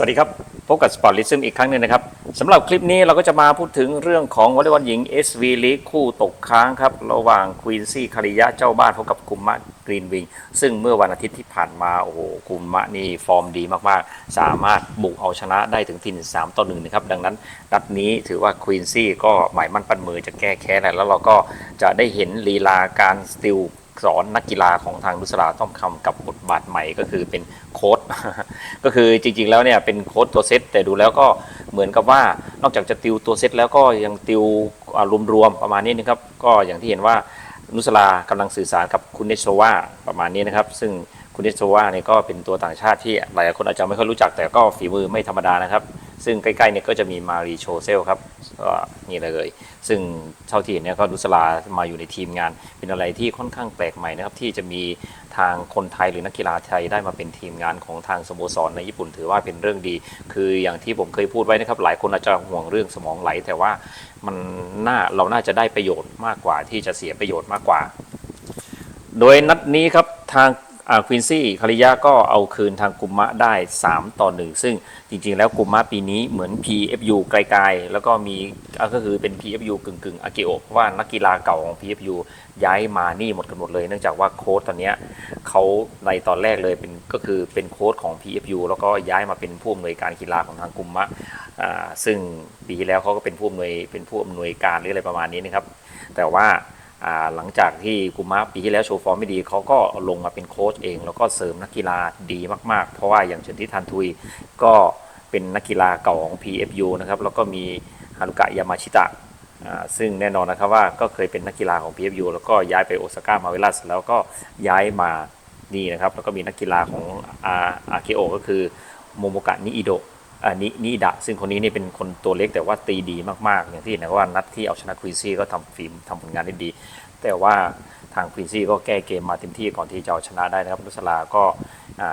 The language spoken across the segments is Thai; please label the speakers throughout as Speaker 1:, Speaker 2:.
Speaker 1: สวัสดีครับ พบกับ Sport l i s m อีกครั้งหนึ่งนะครับสำหรับคลิปนี้เราก็จะมาพูดถึงเรื่องของวอลเลย์บอลหญิง SV League คู่ตกค้างครับ ระหว่างควีนซี่คาริยะเจ้าบ้านพบกับกุมมะกรีนวิง ซึ่งเมื่อวันอาทิตย์ที่ผ่านมา โอ้โห กุมมะนี่ฟอร์มดีมาก ๆ สามารถบุกเอาชนะได้ถึงที3ต่อ1นะครับ ดังนั้นนัดนี้ถือว่าควีนซี่ก็หมายมั่นปั้นมือจะแก้แค้นแล้วเราก็จะได้เห็นลีลาการสติล สอนนักกีฬาของทางนุสราต้อมคำกับบทบาทใหม่ก็คือเป็นโค้ดก็คือจริงๆแล้วเนี่ยเป็นโค้ดตัวเซตแต่ดูแล้วก็เหมือนกับว่านอกจากจะติวตัวเซตแล้วก็ยังติวรวมๆประมาณนี้นะครับก็อย่างที่เห็นว่านุสรากำลังสื่อสารกับคุณเนโซวาประมาณนี้นะครับ ซึ่งคุณเนโซวาเนี่ยก็เป็นตัวต่างชาติที่หลายคนอาจจะไม่ค่อยรู้จักแต่ก็ฝีมือไม่ธรรมดานะครับ ซึ่งใกล้ๆเนี่ยก็จะมีมารีโชเซลครับก็นี่เลย ซึ่งเท่าที่เห็นเนี่ยก็นุสลามาอยู่ในทีมงาน เป็นอะไรที่ค่อนข้างแปลกใหม่นะครับที่จะมีทางคนไทยหรือนักกีฬาไทยได้มาเป็นทีมงานของทางสโมสรในญี่ปุ่นถือว่าเป็นเรื่องดี คืออย่างที่ผมเคยพูดไว้นะครับ หลายคนอาจจะห่วงเรื่องสมองไหล แต่ว่ามันน่าเราน่าจะได้ประโยชน์มากกว่าที่จะเสียประโยชน์มากกว่า โดยนัดนี้ครับทาง ควินซี่คาริยะก็เอาคืนทางกุมมะได้ 3 ต่อ 1 ซึ่งจริง ๆ แล้วกุมมะปีนี้เหมือน PFU ไกลๆ แล้วก็มีก็คือเป็น PFU กึ่งๆอากิโอเพราะว่านักกีฬาเก่าของ PFU ย้ายมานี่หมดกันหมดเลย เนื่องจากว่าโค้ชตอนนี้เขาในตอนแรกเลยเป็นก็คือเป็นโค้ชของ PFU แล้วก็ย้ายมาเป็นผู้อำนวยการกีฬาของทางกุมมะอ่าซึ่งปีที่แล้วเขาก็เป็นผู้อำนวยเป็นผู้อำนวยการหรืออะไรประมาณนี้นะครับแต่ว่า หลังจากที่กุมะปีที่แล้วโชว์ฟอร์มไม่ดีเขาก็ลงมาเป็นโค้ชเอง แล้วก็เสริมนักกีฬาดีมาก ๆ เพราะว่าอย่างเชนทิทันทุยก็เป็นนักกีฬาเก่าของ PFU นะครับแล้วก็มีฮารุกะยามาชิตะซึ่งแน่นอนนะครับว่าก็เคยเป็นนักกีฬาของ PFU แล้วก็ย้ายไปโอซาก้ามาเวลัสแล้วก็ย้ายมานี่นะครับแล้วก็มีนักกีฬาของอาเคโอก็คือโมโมกะนิอิโดะ นนี้นิดะ ซึ่งคนนี้นี่เป็นคนตัวเล็กแต่ว่าตีดีมากๆ อย่างที่เห็นนะว่านัดที่เอาชนะควีนซี่ก็ทำฟิล์มทำผลงานได้ดี แต่ว่าทางควีนซี่ก็แก้เกมมาเต็มที่ก่อนที่จะเอาชนะได้นะครับนุสลาก็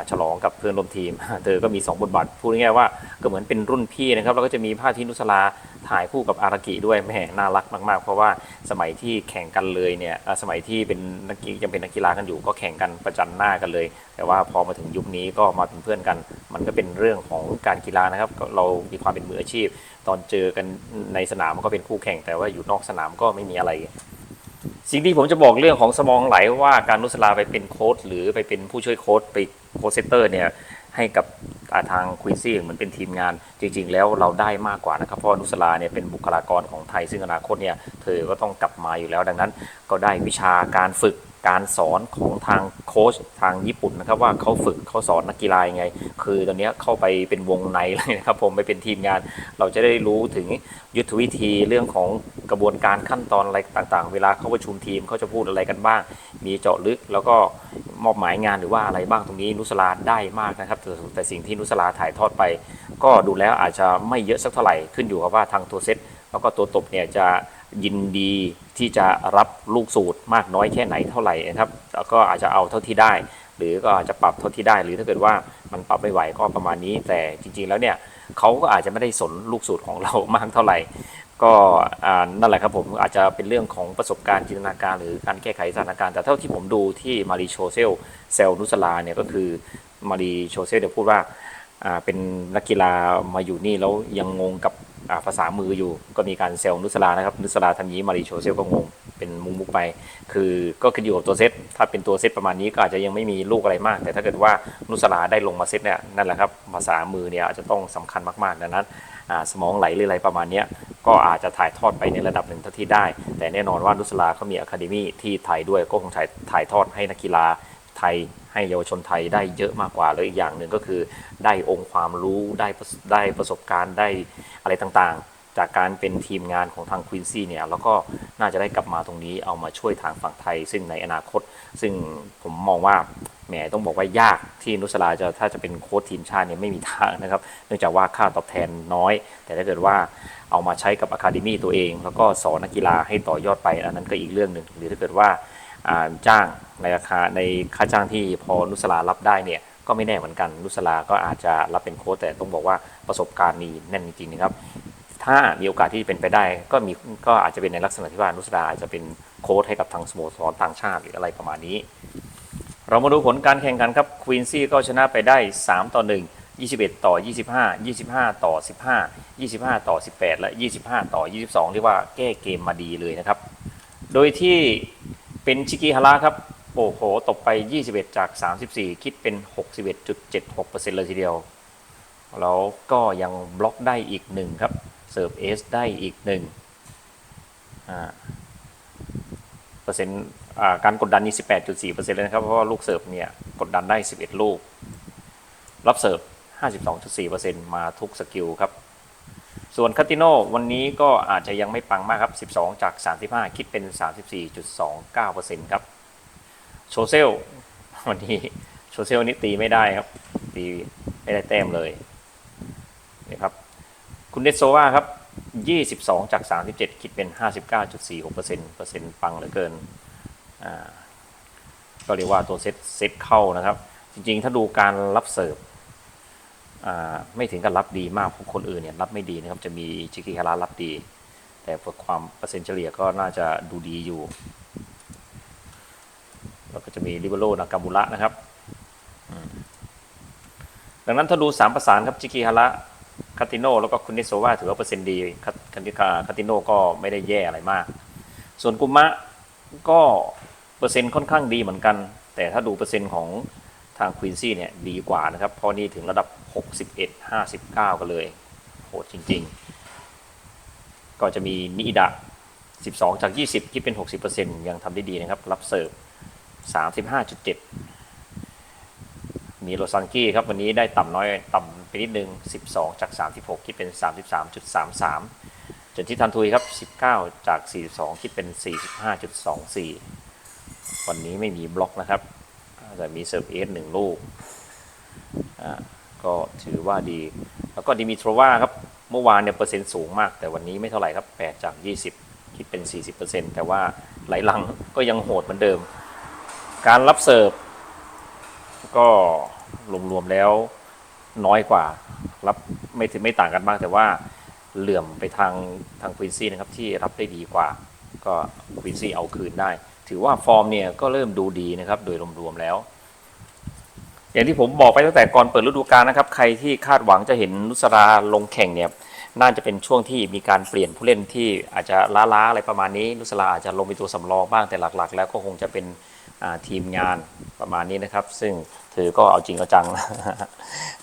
Speaker 1: ฉลองกับเพื่อนร่วมทีม เธอก็มี 2 บทบาทพูดง่ายๆว่าก็เหมือนเป็นรุ่นพี่นะครับแล้วก็จะมีภาพที่นุสลาถ่ายคู่กับอารากิด้วยแหม่น่ารักมาก ๆ เพราะว่าสมัยที่แข่งกันเลยเนี่ยสมัยที่เป็นนักกียังเป็นนักกีฬากันอยู่ ก็แข่งกันประจันหน้ากันเลย แต่ว่าพอมาถึงยุคนี้ก็มาเป็นเพื่อนกัน มันก็เป็นเรื่องของการกีฬานะครับ เรามีความเป็นมืออาชีพ ตอนเจอกันในสนามก็เป็นคู่แข่งแต่ว่าอยู่นอกสนามก็ไม่มีอะไร สิ่งที่ผมจะบอกเรื่องของสมองไหลว่าการนุสลาไปเป็นโค้ชหรือไปเป็นผู้ช่วยโค้ชไปโค้ชเซตเตอร์เนี่ยให้กับาทางควีนซี่เหมือนเป็นทีมงาน จริง ๆ แล้วเราได้มากกว่านะครับ เพราะนุสลาเนี่ยเป็นบุคลากรของไทย ซึ่งอนาคตเนี่ยเธอก็ต้องกลับมาอยู่แล้วดังนั้น ก็ได้วิชาการฝึก การสอนของทางโค้ชทางญี่ปุ่นนะครับว่าเขาฝึกเขาสอนนักกีฬายังไง คือตอนนี้เข้าไปเป็นวงในเลยนะครับผมไปเป็นทีมงาน เราจะได้รู้ถึงยุทธวิธีเรื่องของกระบวนการขั้นตอนอะไรต่างๆ เวลาเข้าประชุมทีมเขาจะพูดอะไรกันบ้าง มีเจาะลึกแล้วก็มอบหมายงานหรือว่าอะไรบ้างตรงนี้นุสลาได้มากนะครับ แต่แต่สิ่งที่นุสลาถ่ายทอดไป ก็ดูแล้วอาจจะไม่เยอะสักเท่าไหร่ขึ้นอยู่กับว่าทางตัวเซตแล้วก็ตัวตบเนี่ยจะ ยินดีที่จะรับลูกสูตรมากน้อยแค่ไหนเท่าไหร่นะครับแล้วก็อาจจะเอาเท่าที่ได้ หรือก็อาจจะปรับเท่าที่ได้ หรือถ้าเกิดว่ามันปรับไม่ไหวก็ประมาณนี้ แต่จริง ๆ แล้วเนี่ยเขาก็อาจจะไม่ได้สนลูกสูตรของเรามากเท่าไหร่ ก็อ่านั่นแหละครับผมอาจจะเป็นเรื่องของประสบการณ์จินตนาการ หรือการแก้ไขสถานการณ์แต่เท่าที่ผมดูที่มารีโชเซลเซลนุสลาเนี่ยก็คือมารีโชเซลเดี๋ยวพูดว่าอ่าเป็นนักกีฬามาอยู่นี่แล้วยังงงกับ ภาษามืออยู่ ก็มีการเซลนุสลานะครับนุสลาทำนี้มารีโชเซลก็งงเป็นมุกมุกไป คือก็ขึ้นอยู่กับตัวเซตถ้าเป็นตัวเซตประมาณนี้ก็อาจจะยังไม่มีลูกอะไรมาก แต่ถ้าเกิดว่านุสลาได้ลงมาเซตเนี่ยนั่นแหละครับภาษามือเนี่ยอาจจะต้องสำคัญมากๆดังนั้นสมองไหลหรืออะไรประมาณนี้ก็อาจจะถ่ายทอดไปในระดับหนึ่งเท่าที่ได้ แต่แน่นอนว่านุสลาเขามีอะคาเดมี่ที่ไทยด้วยก็คงถ่ายถ่ายทอดให้นักกีฬา ไทยให้เยาวชนไทยได้เยอะมากกว่าแล้วอีกอย่างหนึ่งก็คือ ได้องค์ความรู้ได้ได้ประสบการณ์ได้อะไรต่างๆ จากการเป็นทีมงานของทางควีนซี่เนี่ยแล้วก็น่าจะได้กลับมาตรงนี้เอามาช่วยทางฝั่งไทย ซึ่งในอนาคต ซึ่งผมมองว่าแหมต้องบอกว่ายากที่นุสลาจะถ้าจะเป็นโค้ชทีมชาติเนี่ยไม่มีทางนะครับ เนื่องจากว่าค่าตอบแทนน้อย แต่ถ้าเกิดว่าเอามาใช้กับอะคาเดมี่ตัวเอง แล้วก็สอนนักกีฬาให้ต่อยอดไปอันนั้นก็อีกเรื่องหนึ่งหรือถ้าเกิดว่า จ้างในราคาในค่าจ้างที่พอนุสลารับได้เนี่ยก็ไม่แน่เหมือนกันนุสลาก็อาจจะรับเป็นโค้ชแต่ต้องบอกว่าประสบการณ์นี่แน่นจริงๆนะครับ ถ้ามีโอกาสที่เป็นไปได้ก็มีก็อาจจะเป็นในลักษณะที่ว่านุสราอาจจะเป็นโค้ชให้กับทางสโมสรต่างชาติหรืออะไรประมาณนี้ เรามาดูผลการแข่งขันครับควีนซี่ก็ชนะไปได้ 3 ต่อ 1 21 ต่อ 25 25 ต่อ 15 25 ต่อ 18 และ 25 ต่อ 22 เรียกว่าแก้เกมมาดีเลยนะครับ โดยที่ เป็นชิกิฮาระครับ โอ้โห ตกไป 21 จาก 34 คิดเป็น 61.76%เลยทีเดียว แล้วก็ยังบล็อกได้อีกหนึ่งครับ เสิร์ฟเอสได้อีกหนึ่งเปอร์เซ็นต์การกดดันนี่18.4%เลยนะครับ เพราะว่าลูกเสิร์ฟเนี่ย กดดันได้ 11 ลูก รับเสิร์ฟ 52.4%มาทุกสกิลครับ ส่วนคาติโนวันนี้ก็อาจจะยังไม่ปังมากครับ 12 จาก 35 คิดเป็น 34.29%ครับ โชเซล วันนี้โชเซลนี่ตีไม่ได้ครับ ตีไม่ได้แต้มเลยนี่ครับ คุณเดซโซวาครับ 22 จาก 37 คิดเป็น 59.46%เปอร์เซ็นต์ปังเหลือเกิน อ่า ก็เรียกว่าตัวเซตเซตเข้านะครับ จริงๆ ถ้าดูการรับเสิร์ฟ ไม่ถึงกับรับดีมากเพราะคนอื่นเนี่ยรับไม่ดีนะครับจะมีชิกิฮาระรับดี แต่ผลความเปอร์เซ็นต์เฉลี่ยก็น่าจะดูดีอยู่ แล้วก็จะมีริเบโรนากามูระนะครับดังนั้นถ้าดูสามประสานครับชิกิฮาระคาติโนแล้วก็คุณนิโซวาถือว่าเปอร์เซ็นต์ดีคาติคาติโนก็ไม่ได้แย่อะไรมาก ส่วนกุมะก็เปอร์เซ็นต์ค่อนข้างดีเหมือนกัน แต่ถ้าดูเปอร์เซ็นต์ของ ทางควีนซี่เนี่ยดีกว่านะครับ เพราะนี่ถึงระดับ 61 59 กันเลย โหดจริง ๆ ก็จะมีนิดะ 12 จาก 20คิดเป็น 60%ยังทำได้ดีนะครับ รับเสิร์ฟ 35.7 มีโรซังกี้ครับ วันนี้ได้ต่ำน้อยต่ำไปนิดนึง 12 จาก 36คิดเป็น 33.33 จนที่ทันทุยครับ 19 จาก 42คิดเป็น 45.24 วันนี้ไม่มีบล็อกนะครับ แต่มีเซิร์ฟเอสหนึ่งลูกอ่าก็ถือว่าดี แล้วก็ดิมิโทรวาครับ เมื่อวานเนี่ยเปอร์เซ็นต์สูงมาก แต่วันนี้ไม่เท่าไหร่ครับ 8 จาก 20 คิดเป็น 40%แต่ว่าไหลหลังก็ยังโหดเหมือนเดิม การรับเสิร์ฟก็รวมๆแล้วน้อยกว่า รับไม่ถึงไม่ต่างกันมากแต่ว่าเหลื่อมไปทางทางควีนซี่นะครับที่รับได้ดีกว่า ก็ควีนซี่เอาคืนได้ ถือว่าฟอร์มเนี่ยก็เริ่มดูดีนะครับโดยรวมๆแล้ว อย่างที่ผมบอกไปตั้งแต่ก่อนเปิดฤดูกาลนะครับ ใครที่คาดหวังจะเห็นนุสราลงแข่งเนี่ยน่าจะเป็นช่วงที่มีการเปลี่ยนผู้เล่นที่อาจจะล้าๆอะไรประมาณนี้ นุสราอาจจะลงเป็นตัวสำรองบ้างแต่หลักๆ แล้วก็คงจะเป็นทีมงานประมาณนี้นะครับ ซึ่งเธอก็เอาจริงเอาจัง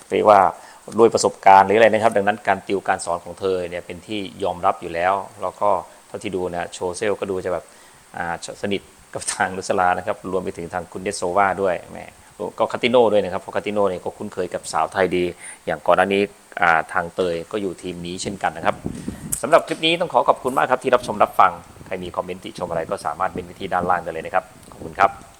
Speaker 1: เรียกว่าด้วยประสบการณ์หรืออะไรนะครับ ดังนั้นการติวการสอนของเธอเนี่ยเป็นที่ยอมรับอยู่แล้ว แล้วก็เท่าที่ดูนะโชเซลก็ดูจะแบบสนิท กับทางนุสรานะครับ รวมไปถึงทางคุณเดซโซวาด้วยแหมก็คาติโน่ด้วยนะครับเพราะคาติโน่เนี่ยก็คุ้นเคยกับสาวไทยดี อย่างก่อนหน้านี้ทางเตยก็อยู่ทีมนี้เช่นกันนะครับสำหรับคลิปนี้ต้องขอขอบคุณมากครับที่รับชมรับฟัง ใครมีคอมเมนต์ติชมอะไรก็สามารถเป็นวิธีด้านล่างได้เลยนะครับ ขอบคุณครับ